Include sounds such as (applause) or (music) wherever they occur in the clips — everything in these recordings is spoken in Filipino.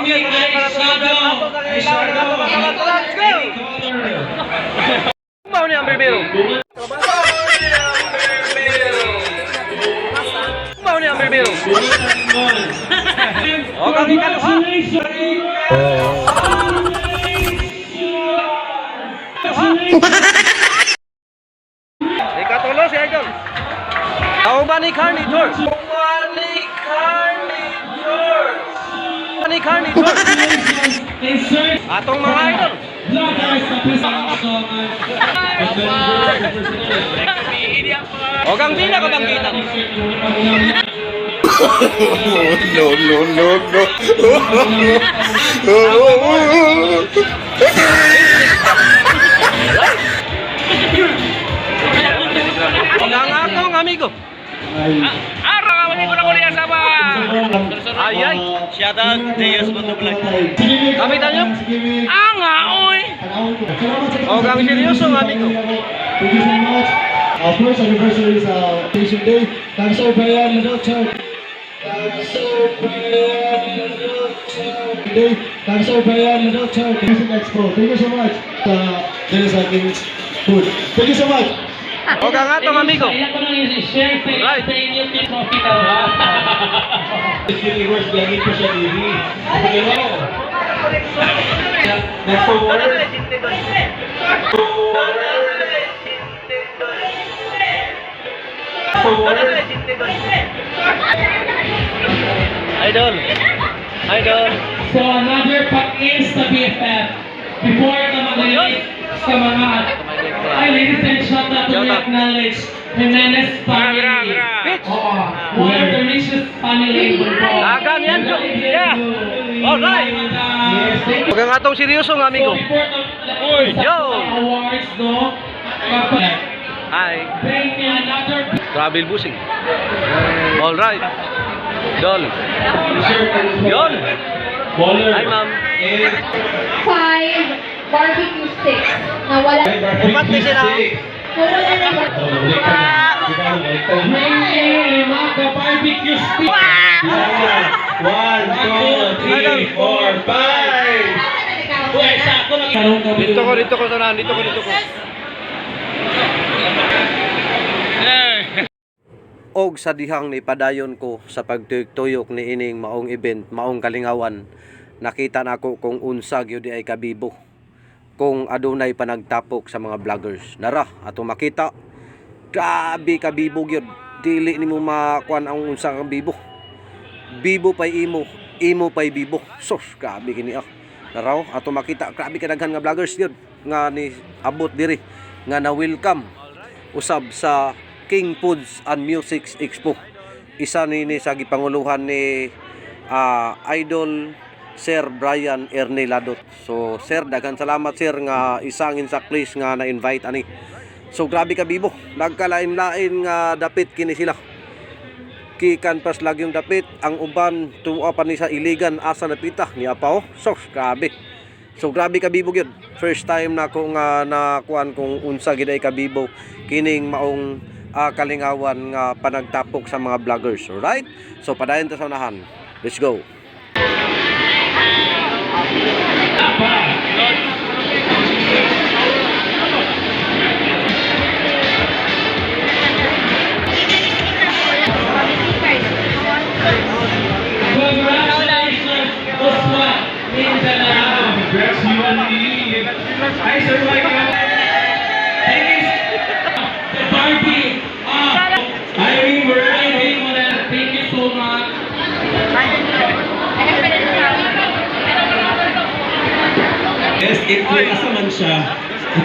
ending ay Shadow. Ay Shadow. Bao ni ang berbero? Bao ni ang berbero? Oh, kami ka ha? Ikatulo si Idol. Tao ba ni Carnivore? Tao ni Carnivore? Ni? Insert Atong mga idol. O kang pila ka bang kita? no, no, no, no. Ang atong amigo. Araw ka mali ko na kuliah sama. Ay ay. Shout out Deus Boto Vlog. Kami tanyo. Ah nga, oy. O kang seryoso ng amigo. Thank you so much. Our first anniversary is uh, Patient Day. Thanks sir Bayan Doctor. Thanks sir Bayan Doctor. Day. Thanks sir Bayan Doctor. Music Expo. Thank you so much. Uh, Dennis Atkins Food. Thank you so much. O amigo. Ko nang i-share sa ko siya. Hello. Next award. Next award. Idol. Idol. So another pack-is sa BFF. Before ka mag-release sa mga ay ladies and gentlemen, we acknowledge Jimenez family. Oo. We are the richest family in the world. Agan yan, Jo. Yeah. Alright. O kang atong seryoso ng amigo. The Yo. awards, no? Hi. Bring me another Travel busing. All right. Dol. Yon. Hi ma'am. Five barbecue sticks na wala. Upat na sila. barbecue stick. One, two, three, four, five. Dito ko, dito ko sana, dito ko, dito ko. Og sa dihang ni padayon ko sa pagtuyok ni ining maong event, maong kalingawan, nakita nako kung unsa gyud ay kabibo. Kung adunay panagtapok sa mga vloggers. Nara, ato makita. Grabe kabibo gyud. Dili nimo makuan ang unsa kang bibo. Bibo pay imo, imo pay bibo. Sos, grabe kini ah. Naraw, ato makita, grabe kadaghan nga vloggers gyud nga ni abot diri nga na welcome usab sa King Foods and Music Expo. Isa ni ni sa gipanguluhan ni ah, Idol Sir Brian Erneladot. So sir, daghan salamat sir nga isangin sa place nga na-invite ani. So grabe ka bibo, nagkalain-lain nga dapit kini sila. Kikan pas lagi yung dapit. Ang uban tuwa pa ni sa iligan asa napita ni apaw sos grabe. So grabe kabibog yun first time na ko nga nakuan kung unsa gid ay kabibo kining maong ah, kalingawan nga panagtapok sa mga vloggers. Alright? So padayon ta sa unahan. Let's go Congratulations, Oswan Mindanao. Congrats, you and me. Yes, it asa man siya.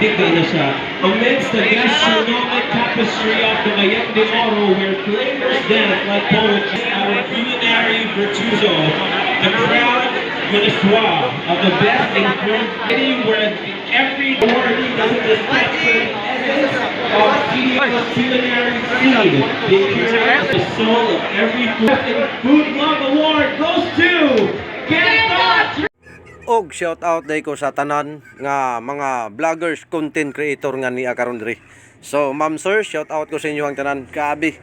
Hindi na siya. Amidst the gastronomic tapestry of the Mayan de Oro, where flavors dance like poets, our culinary virtuoso, the proud connoisseur of the best in food, where every word doesn't reflect the essence of culinary scene. The the soul of every food. Food Love Award goes to! Og shout out day ko sa tanan nga mga vloggers content creator nga ni karon diri so ma'am sir shout out ko sa inyo ang tanan kabi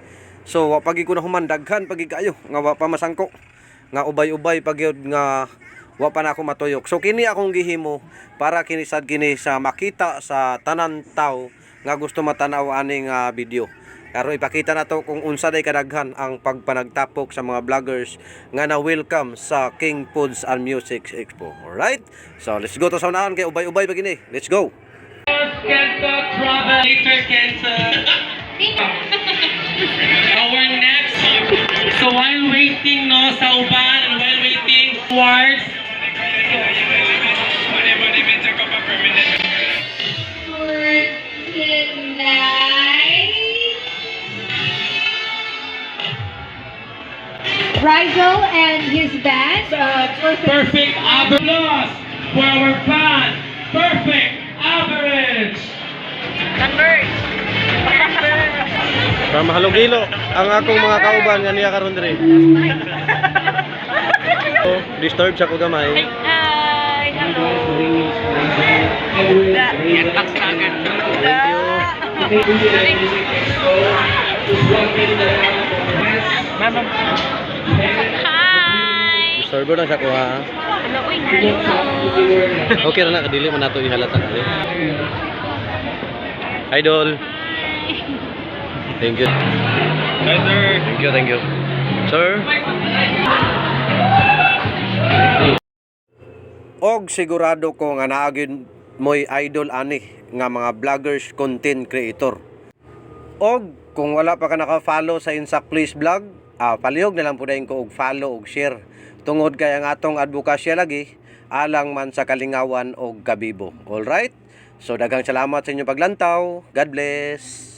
so wa pagi ko na human daghan pagi kayo nga wa pa masangko nga ubay-ubay pagyod nga wa pa na ako matuyok. So kini akong gihimo para kini sad kini sa makita sa tanan tawo nga gusto matanaw aning ah, video. Karon ipakita na to kung unsa day kadaghan ang pagpanagtapok sa mga vloggers nga na welcome sa King Foods and Music Expo. Alright? So let's go to sa unahan kay ubay-ubay pa gini. Let's go. Our next, so while waiting no sa uban and while waiting towards Rizal and his band. perfect average for our band. Perfect average. Para (laughs) mahalugilo ang akong mga kauban nga niya karon diri. (laughs) Oh, disturb sa ko gamay. Hi! Hello! Thank you. Hi! Disturb lang sa ko ha. Hello, uy, hello! Okay ra na kadili man nato ihalata kali. Idol. Thank you. Hi sir. Thank you, thank you. Sir. Og sigurado ko nga naagin mo'y idol ani nga mga vloggers content creator. Og kung wala pa ka naka-follow sa Insak Please Vlog, ah, palihog na lang po dahin ko og follow og share. Tungod kay ang atong advokasya lagi, alang man sa kalingawan og kabibo. Alright? So daghang salamat sa inyong paglantaw. God bless.